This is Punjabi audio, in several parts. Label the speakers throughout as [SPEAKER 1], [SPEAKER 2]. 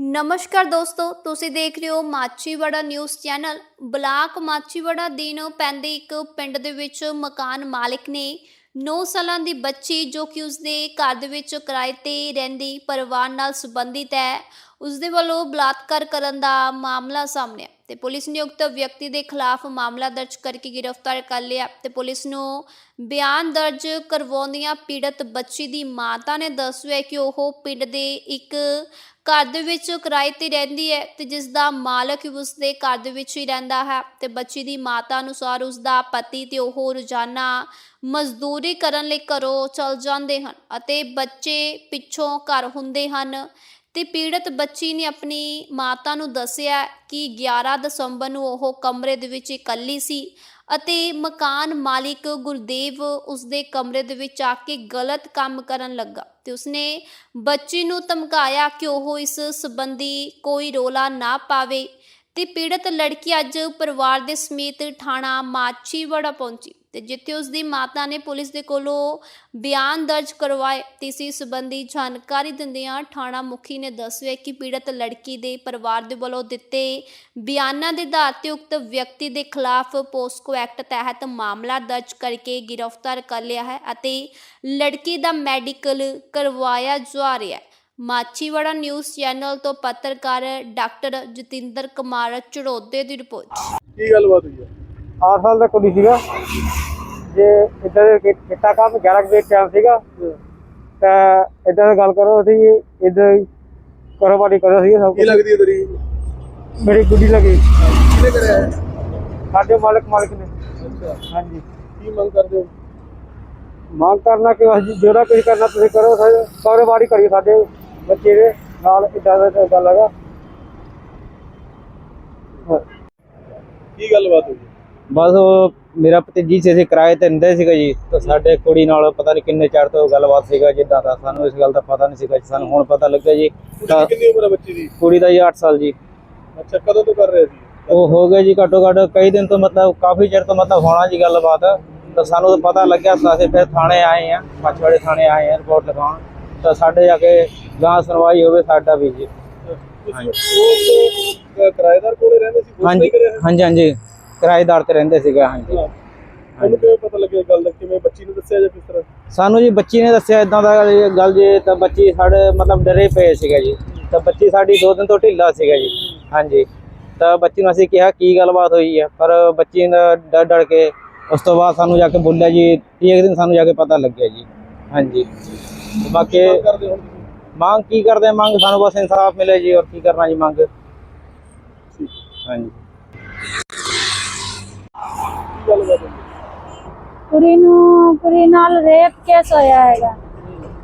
[SPEAKER 1] ਨਮਸਕਾਰ ਦੋਸਤੋ, ਤੁਸੀਂ ਦੇਖ ਰਹੇ ਹੋ Machiwara news channel. Block Machiwara ਦੀਨ ਪੈਂਦੇ ਇੱਕ ਪਿੰਡ ਦੇ ਵਿੱਚ ਮਕਾਨ ਮਾਲਕ ਨੇ 9 ਸਾਲਾਂ ਦੀ ਬੱਚੀ ਜੋ ਕਿ ਉਸਦੇ ਘਰ ਦੇ ਵਿੱਚ ਕਿਰਾਏ ਤੇ ਰਹਿੰਦੀ ਪਰਿਵਾਰ ਨਾਲ ਸੰਬੰਧਿਤ ਹੈ, ਉਸਦੇ ਵੱਲੋਂ ਬਲਾਤਕਾਰ ਕਰਨ ਦਾ ਮਾਮਲਾ ਸਾਹਮਣੇ ਆਇਆ। ਤੇ ਪੁਲਿਸ ਨੇ ਉਕਤ ਵਿਅਕਤੀ ਦੇ ਖਿਲਾਫ ਮਾਮਲਾ ਦਰਜ ਕਰਕੇ ਗ੍ਰਿਫਤਾਰ ਕਰ ਲਿਆ। ਤੇ ਪੁਲਿਸ ਨੂੰ ਬਿਆਨ ਦਰਜ ਕਰਵਾਉਂਦਿਆਂ ਪੀੜਤ ਬੱਚੀ ਦੀ ਮਾਤਾ ਨੇ ਦੱਸਿਆ ਕਿ ਉਹ ਪਿੰਡ ਦੇ ਇੱਕ ਘਰ ਦੇ ਵਿੱਚ ਕਿਰਾਏ ਤੇ ਰਹਿੰਦੀ ਹੈ ਤੇ ਜਿਸ ਦਾ ਮਾਲਕ ਉਸ ਦੇ ਘਰ ਦੇ ਵਿੱਚ ਹੀ ਰਹਿੰਦਾ ਹੈ ਤੇ ਬੱਚੀ ਦੀ ਮਾਤਾ ਅਨੁਸਾਰ ਉਸ ਦਾ ਪਤੀ ਤੇ ਉਹ ਰੋਜ਼ਾਨਾ ਮਜ਼ਦੂਰੀ ਕਰਨ ਲਈ ਘਰੋਂ ਚਲ ਜਾਂਦੇ ਹਨ ਅਤੇ ਬੱਚੇ ਪਿੱਛੋਂ ਘਰ ਹੁੰਦੇ ਹਨ। ਤੇ ਪੀੜਤ ਬੱਚੀ ਨੇ ਆਪਣੀ ਮਾਤਾ ਨੂੰ ਦੱਸਿਆ ਕਿ 11 ਦਸੰਬਰ ਨੂੰ ਉਹ ਕਮਰੇ ਦੇ ਵਿੱਚ ਇਕੱਲੀ ਸੀ ਅਤੇ ਮਕਾਨ ਮਾਲਿਕ ਗੁਰਦੇਵ ਉਸਦੇ ਕਮਰੇ ਦੇ ਵਿੱਚ ਆ ਕੇ ਗਲਤ ਕੰਮ ਕਰਨ ਲੱਗਾ ਤੇ ਉਸਨੇ ਬੱਚੀ ਨੂੰ ਧਮਕਾਇਆ ਕਿ ਉਹ ਇਸ ਸੰਬੰਧੀ ਕੋਈ ਰੋਲਾ ਨਾ ਪਾਵੇ। ਤੇ ਪੀੜਤ ਲੜਕੀ ਅੱਜ ਪਰਿਵਾਰ ਦੇ ਸਮੇਤ ਥਾਣਾ ਮਾਚੀਵਾੜਾ ਪਹੁੰਚੀ ਤੇ ਜਿੱਥੇ ਉਸ ਦੀ ਮਾਤਾ ਨੇ ਪੁਲਿਸ ਦੇ ਕੋਲੋਂ ਬਿਆਨ ਦਰਜ ਕਰਵਾਏ ਤੇ ਇਸੇ ਸੰਬੰਧੀ ਜਾਣਕਾਰੀ ਦਿੰਦਿਆਂ ਥਾਣਾ ਮੁਖੀ ਨੇ ਦੱਸਿਆ ਕਿ ਪੀੜਤ ਲੜਕੀ ਦੇ ਪਰਿਵਾਰ ਦੇ ਵੱਲੋਂ ਦਿੱਤੇ ਬਿਆਨਾਂ ਦੇ ਆਧਾਰ ਤੇ ਉਕਤ ਵਿਅਕਤੀ ਦੇ ਖਿਲਾਫ ਪੋਸਕੋ ਐਕਟ ਤਹਿਤ ਮਾਮਲਾ ਦਰਜ ਕਰਕੇ ਗ੍ਰਿਫਤਾਰ ਕਰ ਲਿਆ ਹੈ ਅਤੇ ਲੜਕੀ ਦਾ ਮੈਡੀਕਲ ਕਰਵਾਇਆ ਜਾ ਰਿਹਾ ਹੈ। ਮਾਚੀਵਾੜਾ ਨਿਊਜ਼ ਚੈਨਲ ਤੋਂ ਪੱਤਰਕਾਰ ਡਾਕਟਰ ਜਤਿੰਦਰ ਕੁਮਾਰ ਚੜੋਦੇ ਦੀ ਰਿਪੋਰਟ।
[SPEAKER 2] ਕੀ ਗੱਲਬਾਤ ਹੋਈ ਹੈ?
[SPEAKER 3] 8 ਸਾਲ ਦਾ ਕੁੜੀ ਸੀਗਾ। ਜੇ ਇਦਾਂ ਦੇ ਕਿ- ਕੀਤਾ ਕੰਮ 11 ਵਜੇ ਟਾਈਮ ਸੀਗਾ। ਤਾਂ ਇਦਾਂ ਦੀ ਗੱਲ ਕਰੋ ਅਸੀਂ ਇਦਾਂ ਕਾਰੋਬਾਰੀ ਕਰੋ ਸੀ ਸਭ
[SPEAKER 2] ਕੀ
[SPEAKER 3] ਕੁਛ।
[SPEAKER 2] ਲੱਗਦੀ ਹੈ ਤੇਰੀ?
[SPEAKER 3] ਮੇਰੀ ਗੁੱਡੀ ਲੱਗੀ।
[SPEAKER 2] ਕਿਹਨੇ ਕਰਿਆ ਹੈ
[SPEAKER 3] ਸਾਡੇ ਮਾਲਕ ਮਾਲਕ ਨੇ।
[SPEAKER 2] ਅੱਛਾ।
[SPEAKER 3] ਹਾਂਜੀ।
[SPEAKER 2] ਕੀ ਮੰਗ ਕਰਦੇ ਹੋ?
[SPEAKER 3] ਮੰਗ ਕਰਨਾ ਕਿ ਅਸੀਂ ਜਿਹੜਾ ਕੁਝ ਕਰਨਾ ਤੁਸੀਂ ਕਰੋ ਸਾਡੇ ਕਾਰੋਬਾਰੀ ਕਰੀਏ ਸਾਡੇ। ਬੱਚੇ ਦੇ ਨਾਲ ਇਦਾਂ ਦਾ ਗੱਲ ਹੈਗਾ।
[SPEAKER 2] ਕੀ ਗੱਲਬਾਤ ਹੋਈ? ਹੈ?
[SPEAKER 4] ਬਸ ਉਹ ਮੇਰਾ ਭਤੀਜੀ ਸੀ ਅਸੀਂ ਕਿਰਾਏ ਤੇ ਰਹਿੰਦੇ ਸੀਗਾ ਜੀ। ਤਾਂ ਸਾਡੇ ਕੁੜੀ ਨਾਲ ਪਤਾ ਨਹੀਂ ਕਿੰਨੇ ਚਿਰ ਤੋਂ ਗੱਲਬਾਤ ਸੀਗਾ ਜਿੱਦਾਂ ਦਾ ਸਾਨੂੰ ਇਸ ਗੱਲ ਦਾ ਪਤਾ ਨਹੀਂ ਸੀਗਾ ਜੀ, ਸਾਨੂੰ ਹੁਣ ਪਤਾ ਲੱਗਿਆ ਜੀ। ਤਾਂ
[SPEAKER 2] ਕਿੰਨੀ ਉਮਰ ਹੈ ਬੱਚੀ ਦੀ?
[SPEAKER 4] ਕੁੜੀ ਦਾ ਜੀ 8 ਸਾਲ ਜੀ।
[SPEAKER 2] ਅੱਛਾ ਕਦੋਂ ਤੋਂ ਕਰ ਰਿਹਾ ਸੀ?
[SPEAKER 4] ਉਹ ਹੋ ਗਏ ਜੀ ਘੱਟੋ ਘੱਟ ਕਈ ਦਿਨ ਤੋਂ ਮਤਲਬ ਕਾਫੀ ਚਿਰ ਤੋਂ ਮਤਲਬ ਹੋਣਾ ਜੀ ਗੱਲਬਾਤ। ਤਾਂ ਸਾਨੂੰ ਤਾਂ ਪਤਾ ਲੱਗਿਆ ਤਾਂ ਅਸੀਂ ਫਿਰ ਥਾਣੇ ਆਏ ਆ ਮਛਵਾੜੇ ਥਾਣੇ ਆਏ ਆ ਰਿਪੋਰਟ ਲਿਖਾਉਣ। ਤਾਂ ਸਾਡੇ ਜਾ ਕੇ ਗਾਂ ਸੁਣਵਾਈ ਹੋਵੇ ਸਾਡਾ ਵੀ ਜੀ।
[SPEAKER 2] ਉਹ ਕਿਰਾਏਦਾਰ ਕੋਲੇ ਰਹਿੰਦੇ ਸੀ
[SPEAKER 4] ਹਾਂਜੀ? ਹਾਂਜੀ ਹਾਂਜੀ। ਕਿਰਾਏਦਾਰ ਤੇ ਰਹਿੰਦੇ ਸੀਗਾ ਹਾਂਜੀ।
[SPEAKER 2] ਉਹਨੂੰ ਕਿਵੇਂ ਪਤਾ ਲੱਗਿਆ ਗੱਲ ਦਾ? ਕਿਵੇਂ ਬੱਚੀ ਨੂੰ ਦੱਸਿਆ ਜਾਂ ਕਿਸ ਤਰ੍ਹਾਂ?
[SPEAKER 4] ਸਾਨੂੰ ਜੀ ਬੱਚੀ ਨੇ ਦੱਸਿਆ ਇਦਾਂ ਦਾ ਗੱਲ ਜੀ ਤਾਂ ਬੱਚੀ ਸਾਡੇ ਮਤਲਬ ਡਰੇ ਪਏ ਸੀਗਾ ਜੀ। ਤਾਂ ਬੱਚੀ ਸਾਡੀ ਦੋ ਦਿਨ ਤੋਂ ਢਿੱਲਾ ਸੀਗਾ ਜੀ। ਹਾਂਜੀ। ਤਾਂ ਬੱਚੀ ਨੂੰ ਅਸੀਂ ਕਿਹਾ ਕੀ ਗੱਲਬਾਤ ਹੋਈ ਹੈ ਪਰ ਬੱਚੀ ਨੇ ਡਰ ਡਰ ਕੇ ਉਸ ਤੋਂ ਬਾਅਦ ਸਾਨੂੰ ਜਾ ਕੇ ਬੋਲਿਆ ਜੀ 30 ਦਿਨ ਸਾਨੂੰ ਜਾ ਕੇ ਪਤਾ ਲੱਗਿਆ ਜੀ। ਹਾਂਜੀ। ਬਾਕੀ
[SPEAKER 2] ਮੰਗ
[SPEAKER 4] ਕੀ ਕਰਦੇ? ਮੰਗ ਸਾਨੂੰ ਬਸ ਇਨਸਾਫ ਮਿਲੇ ਜੀ ਔਰ ਕੀ ਕਰਨਾ ਜੀ ਮੰਗ। ਹਾਂਜੀ?
[SPEAKER 5] ਕੁੜੀ ਨੂੰ ਕੁੜੀ ਨਾਲ ਰੇਪ ਕੇਸ ਹੋਇਆ ਹੈਗਾ।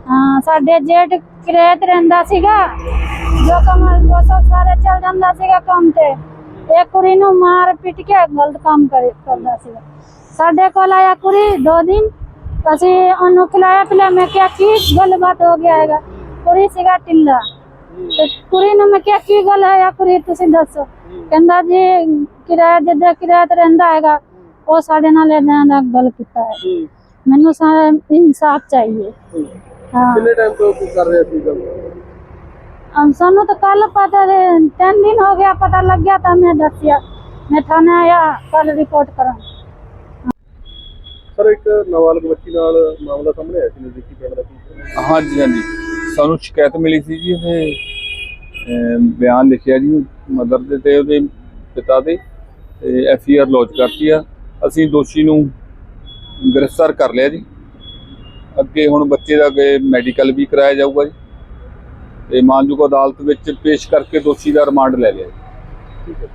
[SPEAKER 5] ਹਾਂ ਸਾਡੇ ਜੇਠ ਕਿਰਾਏ ਤੇ ਰਹਿੰਦਾ ਸੀਗਾ। ਜੋ ਕਮਲ ਉਹ ਸਭ ਸਾਰੇ ਚੱਲ ਜਾਂਦਾ ਸੀਗਾ ਕੰਮ ਤੇ। ਇਹ ਕੁੜੀ ਨੂੰ ਮਾਰ ਪਿੱਟ ਕੇ ਗਲਤ ਕੰਮ ਕਰੇ ਕਰਦਾ ਸੀਗਾ। ਸਾਡੇ ਕੋਲ ਆਇਆ ਕੁੜੀ ਦੋ ਦਿਨ। ਅਸੀਂ ਉਹਨੂੰ ਖਿਲਾਇਆ ਪਿਲਾਇਆ ਮੈਂ ਕਿਹਾ ਕੀ ਗੱਲਬਾਤ ਹੋ ਗਿਆ ਹੈਗਾ? ਕੁੜੀ ਸੀਗਾ ਟਿੱਲਾ ਤੇ ਕੁੜੀ ਨੂੰ ਮੈਂ ਕਿਹਾ ਕੀ ਗੱਲ ਹੈ ਆ ਕੁੜੀ ਤੁਸੀਂ ਦੱਸੋ? ਕਹਿੰਦਾ ਜੀ ਕਿਰਾਇਆ ਜਿੱਦਾਂ ਕਿਰਾਇਆ ਤੇ ਰਹਿੰਦਾ ਹੈਗਾ ਉਹ ਸਾਡੇ ਨਾਲ ਏਦਾਂ ਦਾ ਗੱਲ ਕੀਤਾ ਹੈ। ਮੈਨੂੰ ਸਾਰਾ ਇਨਸਾਫ ਚਾਹੀਏ।
[SPEAKER 2] ਹੂੰ। ਕਿੰਨੇ ਟਾਈਮ ਤੋਂ ਕੀ ਕਰ ਰਿਹਾ ਸੀ ਗੱਲ?
[SPEAKER 5] ਹਮ ਸਾਨੂੰ ਤਾਂ ਕੱਲ ਪਤਾ ਦੇ ਤਿੰਨ ਦਿਨ ਹੋ ਗਿਆ ਪਤਾ ਲੱਗ ਗਿਆ ਤਾਂ ਮੈਂ ਦੱਸਿਆ। ਮੈਂ ਥਾਣੇ ਆਇਆ ਕੱਲ ਰਿਪੋਰਟ ਕਰਾਂ
[SPEAKER 2] ਸਰ ਇੱਕ ਨਾਬਾਲਗ ਬੱਚੀ ਨਾਲ ਮਾਮਲਾ ਸਾਹਮਣੇ ਆਇਆ ਸੀ ਨਜ਼ਦੀਕੀ ਪਿੰਡ ਦਾ ਕੀ
[SPEAKER 6] ਹਾਂਜੀ ਹਾਂਜੀ। ਸਾਨੂੰ ਸ਼ਿਕਾਇਤ ਮਿਲੀ ਸੀ ਜੀ ਉਹਦੇ ਬਿਆਨ ਲਿਖਿਆ ਜੀ ਮਦਰ ਦੇ ਤੇ ਉਹਦੇ ਪਿਤਾ ਦੇ ਤੇ ਐਫ ਆਰ ਲੌਂਚ ਕਰਤੀ ਆ। ਅਸੀਂ ਦੋਸ਼ੀ ਨੂੰ ਗ੍ਰਿਫਤਾਰ ਕਰ ਲਿਆ ਜੀ। ਅੱਗੇ ਹੁਣ ਬੱਚੇ ਦਾ ਅੱਗੇ ਮੈਡੀਕਲ ਵੀ ਕਰਾਇਆ ਜਾਊਗਾ ਜੀ। ਤੇ ਮਾਨਯੋਗ ਅਦਾਲਤ ਵਿੱਚ ਪੇਸ਼ ਕਰਕੇ ਦੋਸ਼ੀ ਦਾ ਰਿਮਾਂਡ ਲੈ ਲਿਆ ਜੀ।
[SPEAKER 2] ਠੀਕ ਹੈ